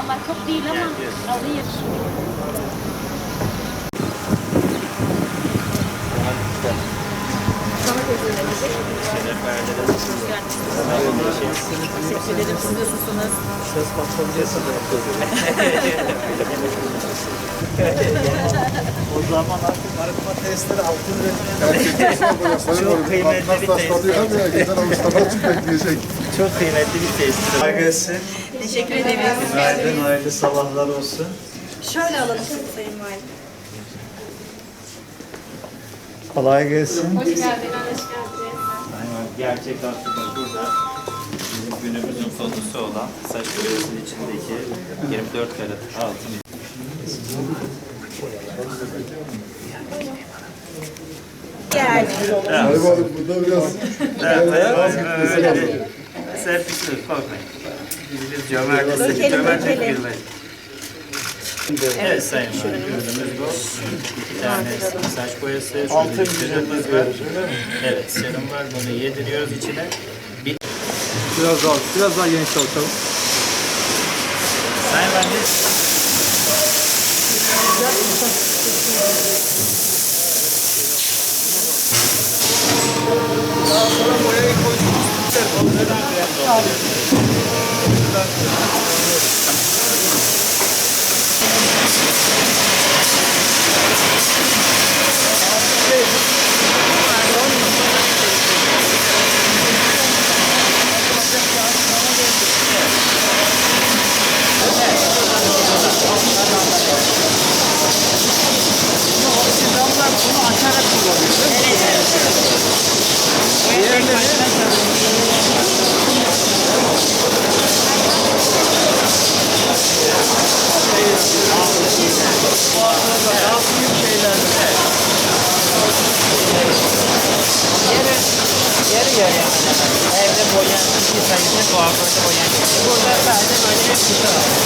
Valla çok değil ama alayım. Teşekkür ederim. Siz nasılsınız? Ses patlayıcısı da O zaman artık arıtma testleri altın Çok kıymetli bir test. Çok kıymetli bir. Kolay gelsin. Teşekkür ederiz. Günaydın, hayırlı sabahlar olsun. Şöyle alalım Sayın Valim. Kolay gelsin. Hoş geldin, hoş geldin. Gerçek aslında burada bizim günümüzün konusu olan saç boyasının içindeki 24 karat altın. Geldi. Valim burada biraz az gitmesi lazım. Serpiştir, korkmayın. Biz cömertiz, Dökelim, cömertlik girmeyin. Evet Sayın Valim, ürünümüz bu. İki tane saç boyası, altın serumumuz var. Evet, serum var. Bunu yediriyoruz içine. Bir Biraz daha, biraz daha genç çalışalım. Sayın Valim, Yarı yarı yani. Boyayan iki sayısı kuaförde boyayan. Burada sadece böyle bir kutu bir şey.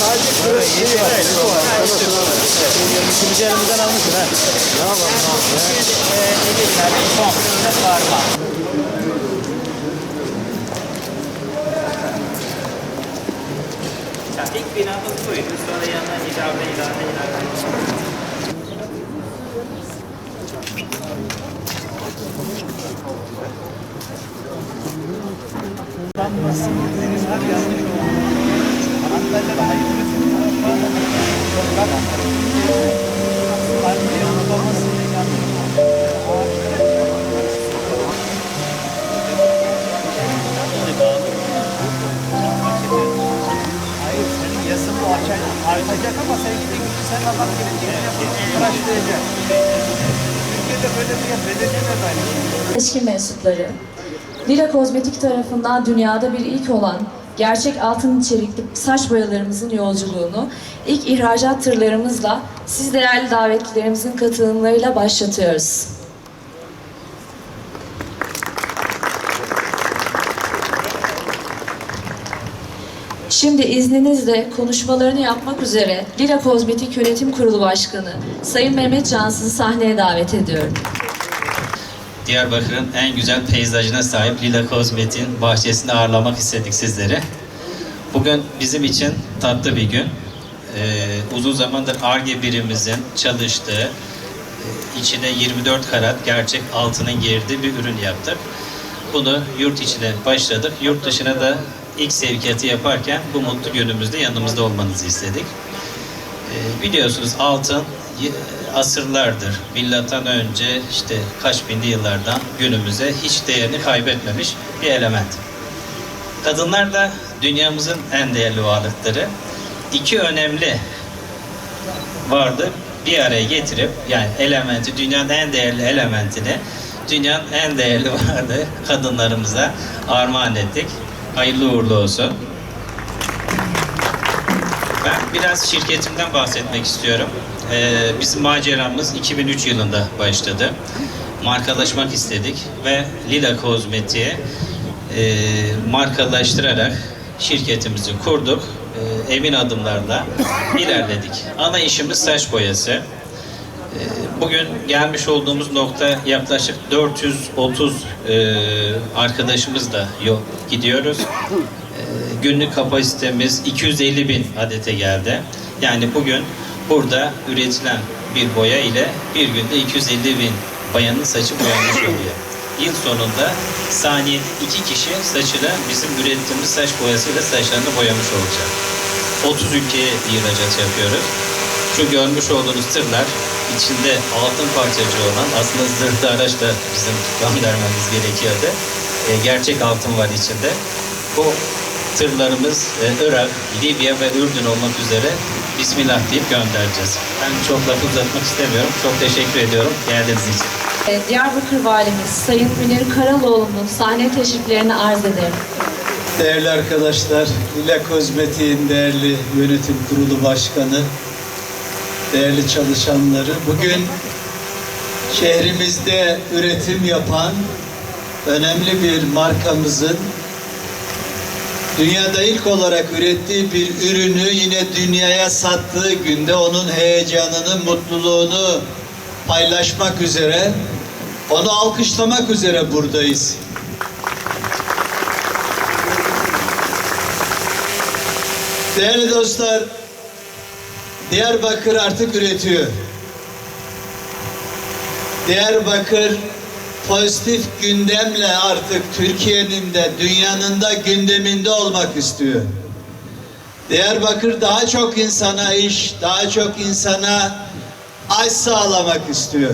Ha. Ne yapalım? Ne ilave ilave. Hayır mensupları, Lila Kozmetik tarafından dünyada bir ilk olan gerçek altın içerikli saç boyalarımızın yolculuğunu ilk ihracat tırlarımızla siz değerli davetlilerimizin katılımlarıyla başlatıyoruz. Şimdi izninizle konuşmalarını yapmak üzere Lila Kozmetik Yönetim Kurulu Başkanı Sayın Mehmet Cansız'ı sahneye davet ediyorum. Diyarbakır'ın en güzel peyzajına sahip Lila Kozmetik'in bahçesinde ağırlamak istedik sizleri. Bugün bizim için tatlı bir gün. Ee, uzun zamandır ARGE birimimizin çalıştığı, e, içine 24 karat gerçek altının girdiği bir ürün yaptık. Bunu yurt içine başladık. Yurt dışına da ilk sevkiyatı yaparken bu mutlu günümüzde yanımızda olmanızı istedik. Ee, biliyorsunuz altın asırlardır, milattan önce işte kaç binli yıllardan günümüze hiç değerini kaybetmemiş bir element. Kadınlar da dünyamızın en değerli varlıkları. İki önemli vardı bir araya getirip yani elementi, dünyanın en değerli elementini dünyanın en değerli varlığı kadınlarımıza armağan ettik. Hayırlı uğurlu olsun. Ben biraz şirketimden bahsetmek istiyorum. Ee, bizim maceramız 2003 yılında başladı. Markalaşmak istedik ve Lila Kozmetik'i e, markalaştırarak şirketimizi kurduk. E, emin adımlarla ilerledik. Ana işimiz saç boyası. E, Bugün gelmiş olduğumuz nokta yaklaşık 430 e, arkadaşımızla yol gidiyoruz. E, günlük kapasitemiz 250 bin adete geldi. Yani bugün burada üretilen bir boya ile bir günde 250 bin bayanın saçı boyanmış oluyor. Yıl sonunda saniyede iki kişi saçıyla bizim ürettiğimiz saç boyasıyla saçlarını boyamış olacak. 30 ülkeye ihracat yapıyoruz. Şu görmüş olduğunuz tırlar içinde altın parçacığı olan aslında zırhlı araç da bizim göndermemiz gerekiyordu. E, gerçek altın var içinde. Bu tırlarımız e, Irak, Libya ve Ürdün olmak üzere Bismillah deyip göndereceğiz. Ben çok lafı uzatmak istemiyorum. Çok teşekkür ediyorum geldiğiniz için. Ee, Diyarbakır Valimiz Sayın Münir Karaloğlu'nun sahne teşriflerini arz ederim. Değerli arkadaşlar, Lila Kozmetik'in değerli yönetim kurulu başkanı, değerli çalışanları, bugün şehrimizde üretim yapan önemli bir markamızın dünyada ilk olarak ürettiği bir ürünü yine dünyaya sattığı günde onun heyecanını, mutluluğunu paylaşmak üzere, onu alkışlamak üzere buradayız. Değerli dostlar, Diyarbakır artık üretiyor. Diyarbakır pozitif gündemle artık Türkiye'nin de dünyanın da gündeminde olmak istiyor. Diyarbakır daha çok insana iş, daha çok insana aş sağlamak istiyor.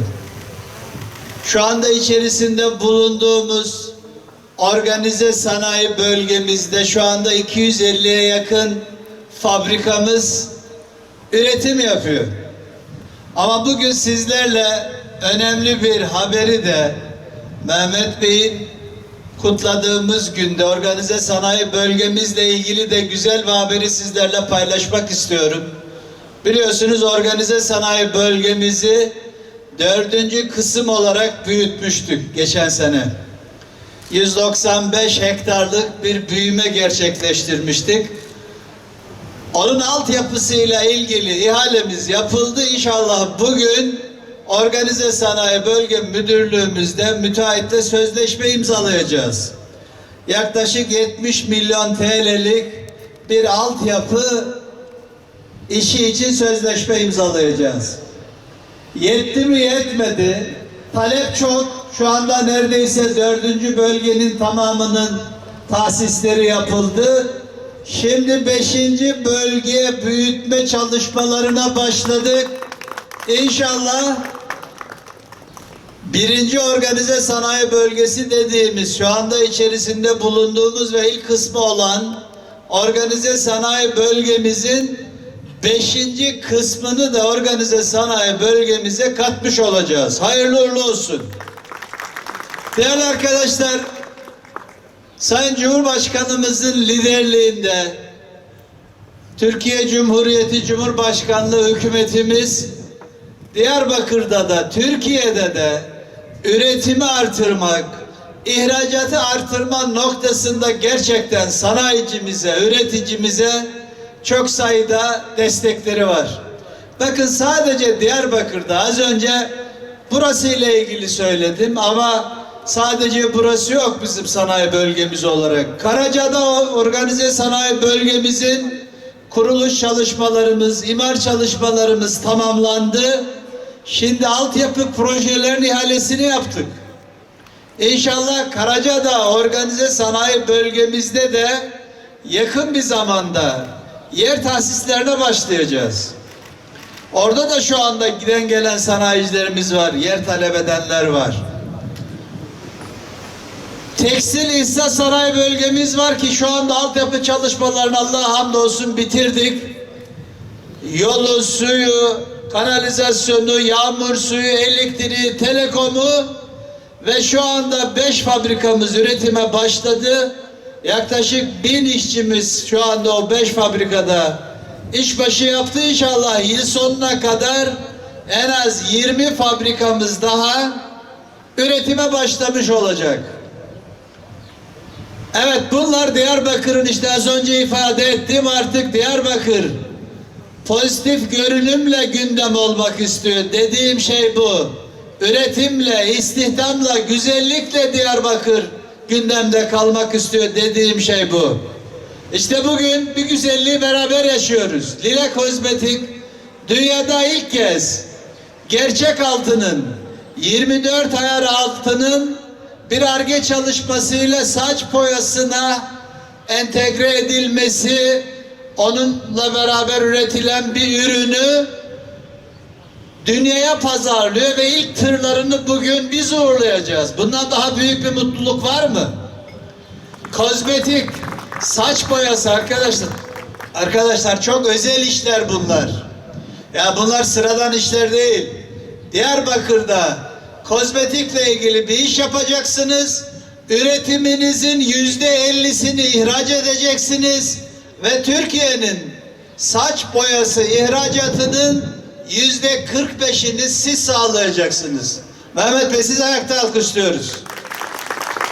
Şu anda içerisinde bulunduğumuz organize sanayi bölgemizde şu anda 250'ye yakın fabrikamız üretim yapıyor. Ama bugün sizlerle önemli bir haberi de Mehmet Bey'in kutladığımız günde organize sanayi bölgemizle ilgili de güzel bir haberi sizlerle paylaşmak istiyorum. Biliyorsunuz organize sanayi bölgemizi dördüncü kısım olarak büyütmüştük geçen sene. 195 hektarlık bir büyüme gerçekleştirmiştik. Onun altyapısıyla ilgili ihalemiz yapıldı. İnşallah bugün Organize Sanayi Bölge Müdürlüğümüzde müteahhitle sözleşme imzalayacağız. Yaklaşık 70 milyon TL'lik bir altyapı işi için sözleşme imzalayacağız. Yetti mi yetmedi. Talep çok. Şu anda neredeyse dördüncü bölgenin tamamının tasisleri yapıldı. Şimdi beşinci bölgeye büyütme çalışmalarına başladık. İnşallah birinci organize sanayi bölgesi dediğimiz şu anda içerisinde bulunduğumuz ve ilk kısmı olan organize sanayi bölgemizin beşinci kısmını da organize sanayi bölgemize katmış olacağız. Hayırlı uğurlu olsun. Değerli arkadaşlar, Sayın Cumhurbaşkanımızın liderliğinde Türkiye Cumhuriyeti Cumhurbaşkanlığı hükümetimiz Diyarbakır'da da Türkiye'de de üretimi artırmak, ihracatı artırma noktasında gerçekten sanayicimize, üreticimize çok sayıda destekleri var. Bakın sadece Diyarbakır'da az önce burası ile ilgili söyledim ama sadece burası yok bizim sanayi bölgemiz olarak. Karaca'da organize sanayi bölgemizin kuruluş çalışmalarımız, imar çalışmalarımız tamamlandı. Şimdi altyapı projelerin ihalesini yaptık. İnşallah Karaca'da organize sanayi bölgemizde de yakın bir zamanda yer tahsislerine başlayacağız. Orada da şu anda giden gelen sanayicilerimiz var, yer talep edenler var. Tekstil İhsas Sanayi bölgemiz var ki şu anda altyapı çalışmalarını Allah'a hamdolsun bitirdik. Yolu, suyu, kanalizasyonu, yağmur suyu, elektriği, telekomu ve şu anda beş fabrikamız üretime başladı. Yaklaşık bin işçimiz şu anda o beş fabrikada işbaşı yaptı inşallah yıl sonuna kadar en az 20 fabrikamız daha üretime başlamış olacak. Evet bunlar Diyarbakır'ın işte az önce ifade ettiğim artık Diyarbakır pozitif görünümle gündem olmak istiyor. Dediğim şey bu. Üretimle, istihdamla, güzellikle Diyarbakır gündemde kalmak istiyor. Dediğim şey bu. İşte bugün bir güzelliği beraber yaşıyoruz. Lila Kozmetik dünyada ilk kez gerçek altının 24 ayar altının bir arge çalışmasıyla saç boyasına entegre edilmesi onunla beraber üretilen bir ürünü dünyaya pazarlıyor ve ilk tırlarını bugün biz uğurlayacağız. Bundan daha büyük bir mutluluk var mı? Kozmetik, saç boyası arkadaşlar. Arkadaşlar çok özel işler bunlar. Ya bunlar sıradan işler değil. Diyarbakır'da kozmetikle ilgili bir iş yapacaksınız. Üretiminizin yüzde ellisini ihraç edeceksiniz ve Türkiye'nin saç boyası ihracatının yüzde kırk beşini siz sağlayacaksınız. Mehmet Bey siz ayakta alkışlıyoruz.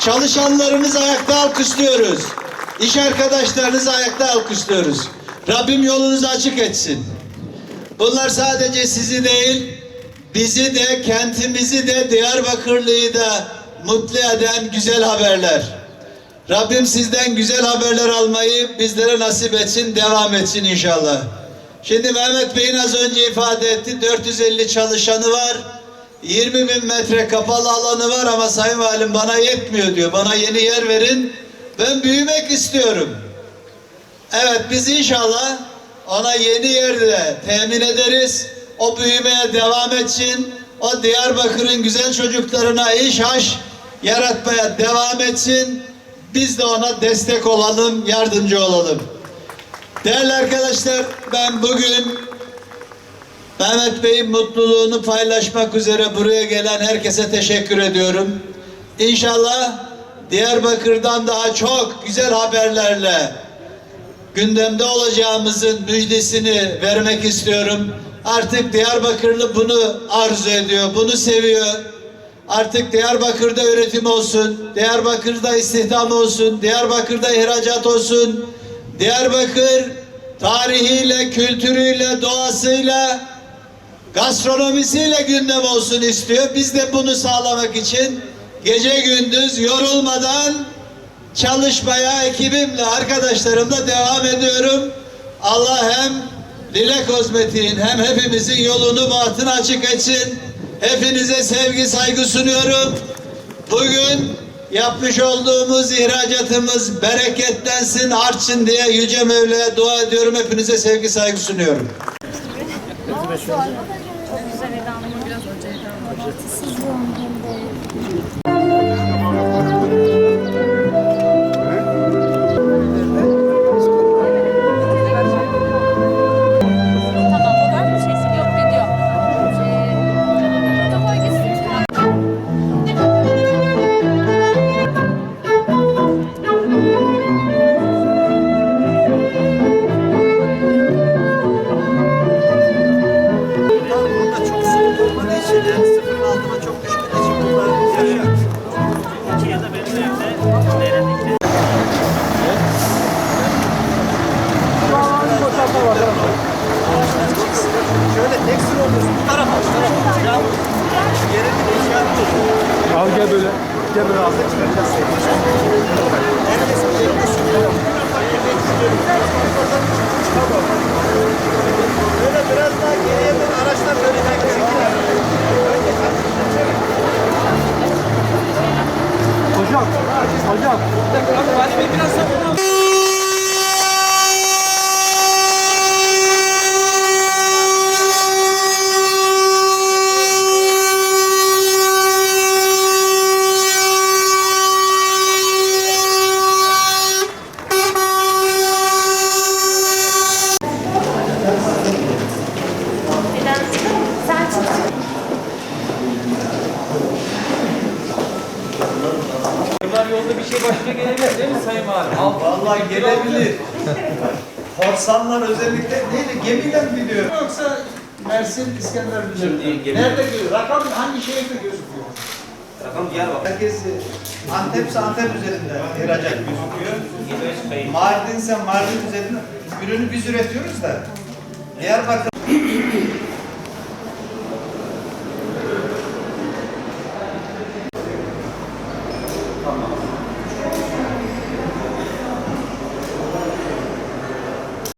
Çalışanlarımız ayakta alkışlıyoruz. İş arkadaşlarınızı ayakta alkışlıyoruz. Rabbim yolunuzu açık etsin. Bunlar sadece sizi değil, bizi de, kentimizi de, Diyarbakırlı'yı da mutlu eden güzel haberler. Rabbim sizden güzel haberler almayı bizlere nasip etsin, devam etsin inşallah. Şimdi Mehmet Bey'in az önce ifade etti, 450 çalışanı var. 20 bin metre kapalı alanı var ama Sayın Valim bana yetmiyor diyor. Bana yeni yer verin. Ben büyümek istiyorum. Evet biz inşallah ona yeni yerde temin ederiz. O büyümeye devam etsin. O Diyarbakır'ın güzel çocuklarına iş haş yaratmaya devam etsin. Biz de ona destek olalım, yardımcı olalım. Değerli arkadaşlar ben bugün Mehmet Bey'in mutluluğunu paylaşmak üzere buraya gelen herkese teşekkür ediyorum. İnşallah Diyarbakır'dan daha çok güzel haberlerle gündemde olacağımızın müjdesini vermek istiyorum. Artık Diyarbakırlı bunu arzu ediyor, bunu seviyor. Artık Diyarbakır'da üretim olsun, Diyarbakır'da istihdam olsun, Diyarbakır'da ihracat olsun. Diyarbakır tarihiyle, kültürüyle, doğasıyla, gastronomisiyle gündem olsun istiyor. Biz de bunu sağlamak için gece gündüz yorulmadan çalışmaya ekibimle, arkadaşlarımla devam ediyorum. Allah hem Lile Kozmetik'in hem hepimizin yolunu bahtını açık etsin. Hepinize sevgi saygı sunuyorum. Bugün yapmış olduğumuz ihracatımız bereketlensin, artsın diye Yüce Mevla'ya dua ediyorum. Hepinize sevgi saygı sunuyorum. Yerini değişiyor. Al gel böyle. Gel böyle al. Neredeyse çekiyorsun. Böyle biraz daha geriye dön. Araçlar böyle bekliyor. Hocam. Hocam. Sen çık. Bunlar yolda bir şey başına gelebilir değil mi Sayın Valim? Vallahi gelebilir. Korsanlar özellikle mi gidiyor? Yoksa Mersin İskender üzerinde. Nerede görüyor? Rakam hangi şehirde gözüküyor? Rakam Diyarbakır. Herkes Antep'se Antep üzerinde ihracat gözüküyor. Mardin'se Mardin üzerinde ürünü biz üretiyoruz da Diyarbakır